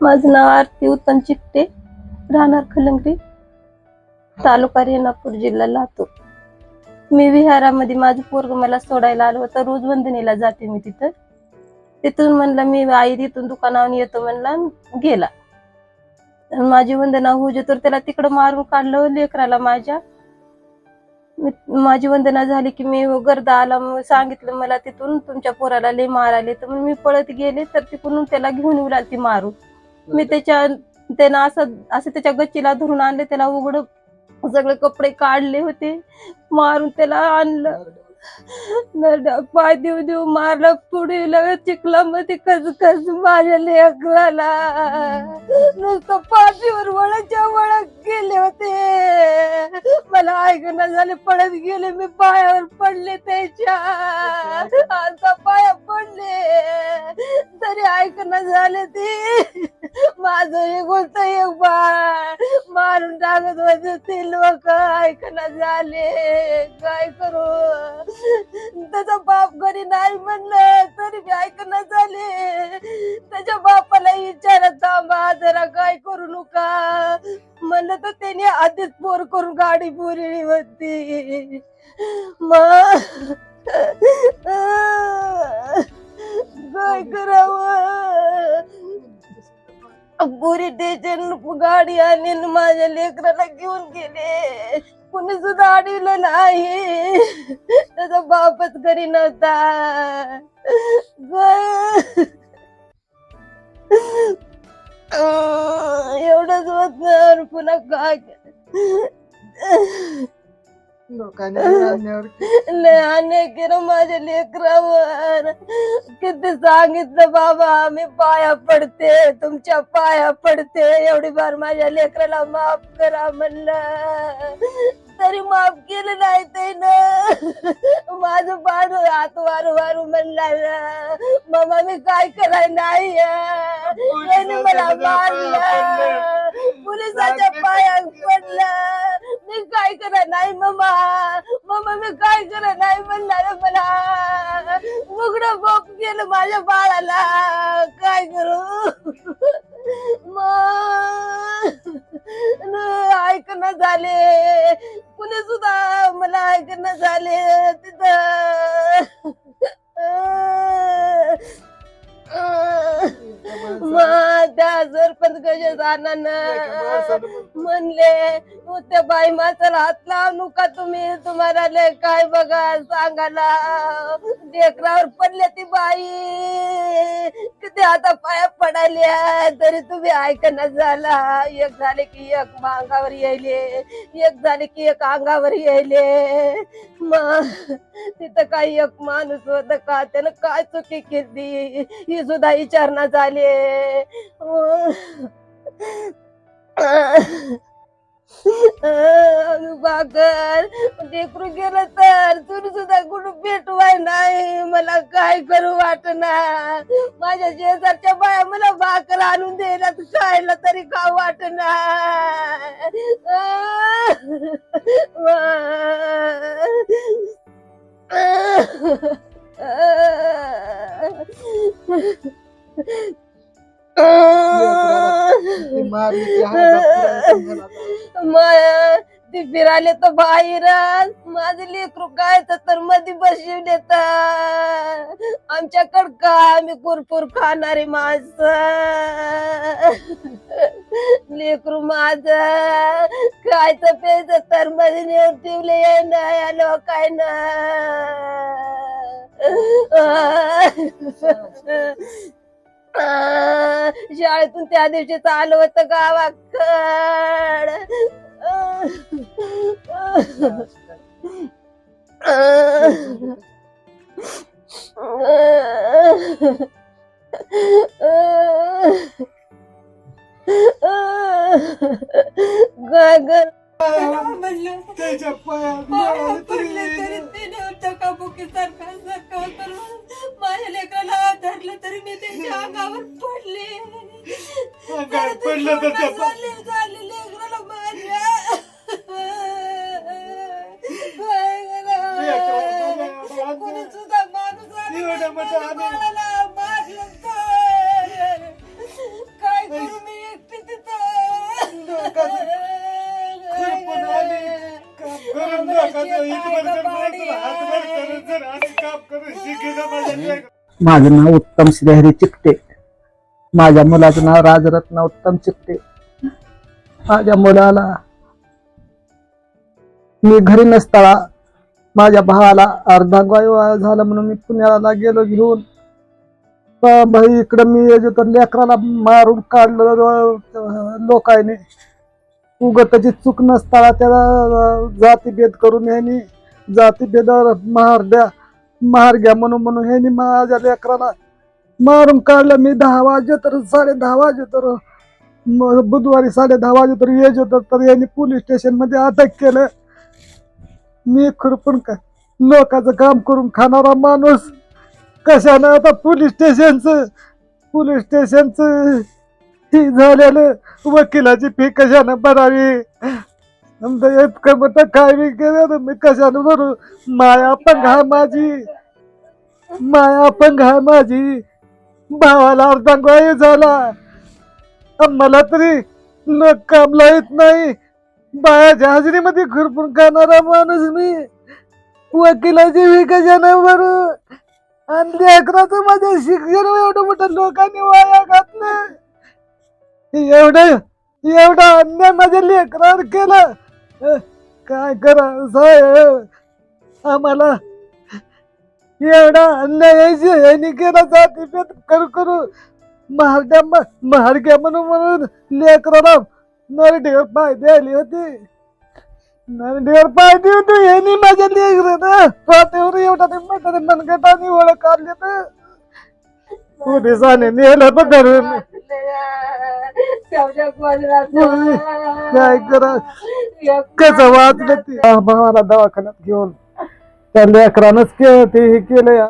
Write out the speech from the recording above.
माझं नाव आरती उत्तम चिकटे राहणार खलंगरी तालुका रेणापूर जिल्हा लातूर. मी विहारामध्ये माझं पोरग मला सोडायला आलं होतं. रोज वंदनेला जाते मी तिथं. तिथून म्हणलं मी आई तिथून दुकानावर येतो म्हणला गेला. माझी वंदना होऊ तर त्याला तिकडं मारून काढलं लेकराला माझ्या. माझी वंदना झाली की मी गर्दा आला. मग सांगितलं मला तिथून तुमच्या पोराला लय मार आले तर मग मी पळत गेले तर तिकडून त्याला घेऊन येऊ लागली मारू मी त्याच्या त्यानं असं असं त्याच्या गच्चीला धरून आणले त्याला उघड सगळे कपडे काढले होते मारून त्याला आणलं. पाय देऊ देऊ मारलं पुढे लगेच चिखला मध्ये कस कस माझ्या लेकराला नुसतं पाठीवर वळच्या वळक गेले होते. मला ऐकणं झाले पडत गेले मी पायावर पडले त्याच्या. आता पाया पडले. तरी ऐकणं झाले ते. माझं एक गोष्ट एक बाळ. मारून टाकत होते ते लोक ऐकणं झाले. काय करू? त्याचा बाप घरी नाही म्हणलं तरी मी ऐकणं झाले. त्याच्या बापाला विचारत थांबा जरा काय करू नका. म्हणलं तर त्याने आधीच पोर करून गाडी पुरली होती. मग काय करावं? पुरी टेशन गाडी आणि माझ्या लेकराला घेऊन गेले. कुणी सुद्धा अडवलं नाही. त्याचा बापच घरी नव्हता. एवढंच होत नाही, पुन्हा काय? लोकांनी अन्यायावर लय अन्याय केलं माझ्या लेकरावर. किती सांगितलं बाबा मी पाया पडते तुमच्या पाया पडते. एवढी बार माझ्या लेकराला माफ करा म्हणलं. तरी माफ केलं नाही ते माझं बाळ हात वारू वारू म्हणला. मामा मी काय कराय नाही. मला मारलं. पोलिसाच्या पायात पडलं. मी काय करा नाही मम्मा मम्मा मी काय करा नाही म्हणणार मला? उघड बोप गेलं माझ्या बाळाला. काय करू? मग ऐकणं झाले. कुणी सुद्धा मला ऐकणं झाले तिथं. सरपंच कशा जाणार म्हणले "हो, त्या बाई माणसाला हात लावू का तुम्ही तुम्हाला लय काय बघा सांगायला. लेकरावर पडले ती बाई. किती आता पाया पडायल्या तरी तुम्ही ऐकणं झाला. एक झाले की एक मांगावर यायले. एक झाले की एक अंगावर यायले. मग तिथं काही एक माणूस होत का? त्यानं काय चुकी केली? ही सुद्धा विचारणा झाली. अनुभाकर बाकर लेकरू गेलं तर तुम्ही सुद्धा कुठं भेटवाय नाही. मला काय करू वाटणार? माझ्या शेजारच्या बाया मला भाकर आणून द्यायला खायला तरी का ती मारली ती हातात माया ती तर बाहेर. माझे लेकरू काय तर मध्ये बसवले तर. आमच्याकडं का आम्ही कुरपूर खाणारे माणस? लेकरू माझ. काय तर प्यायचं तर मध्ये नेऊन ठेवले नाही आलो काय ना शाळेतून त्या दिवशी चालू होत गावाकड तर मी त्यांच्या अंगावर पडले. पडलं तर त्या- काय करू मी एकटी खुरपून आली. तिथं काम करून दाखवतो. माझ्या माझं नाव उत्तम श्रीहरी चिकटे. माझ्या मुलाचं नाव राजरत्न उत्तम चिकटे. माझ्या मुलाला मी घरी नसताना माझ्या भावाला अर्धांगवायू झालं म्हणून मी पुण्याला गेलो घेऊन. भाई इकडं मी येतो तर लेकराला मारून काढलं लोकायने. लोकांनी उग त्याची चूक नसताना त्याला जातीभेद करून ह्यांनी जातीभेदावर महार मार घ्या म्हणून म्हणून ह्यांनी माझ्या लेकराला मारून काढलं. मी दहा वाजे तर साडे दहा वाजे तर बुधवारी साडे दहा वाजे तर येज तर यांनी पोलीस स्टेशनमध्ये अटक केलं. मी खुरपून का लोकांचं काम करून खाणारा माणूस कशानं आता पोलीस स्टेशनचं पोलीस स्टेशनचं ही झालेलं? वकिलाची फी कशानं भरावी? आमचं इतकं मोठं काय बी केलं तर मी कशाने भरू माया पण घा माझी. माया पण घा माझी. भावाला अर्धांगवायू झाला. मला तरी लोक कामला येत नाही. बायाच्या हाजरीमध्ये खुरपून खाणारा माणूस मी. वकिलाची फी भरू आणि लेकराचं माझं शिक्षण एवढं मोठं लोकांनी वाया घातलं. एवढं एवढा अन्याय माझ्या लेकरावर केला. काय करा साहेब आम्हाला एवढा अन्याय यांनी केला पेत करू करू. महारड्या महारग्या म्हणून म्हणून लेकराला नरडीवर पाय द्यायली होती. नरडीवर पाय दिली होती यांनी माझ्या लेकरानं पात्यावर एवढा ते मोठा मनगटाने ओळख काढली तर. पोलिसाने नेलं पण धरून काय करा. कसं वाचलं ते भावाला दवाखान्यात घेऊन. त्या लेकरानंच के ते हे केलं.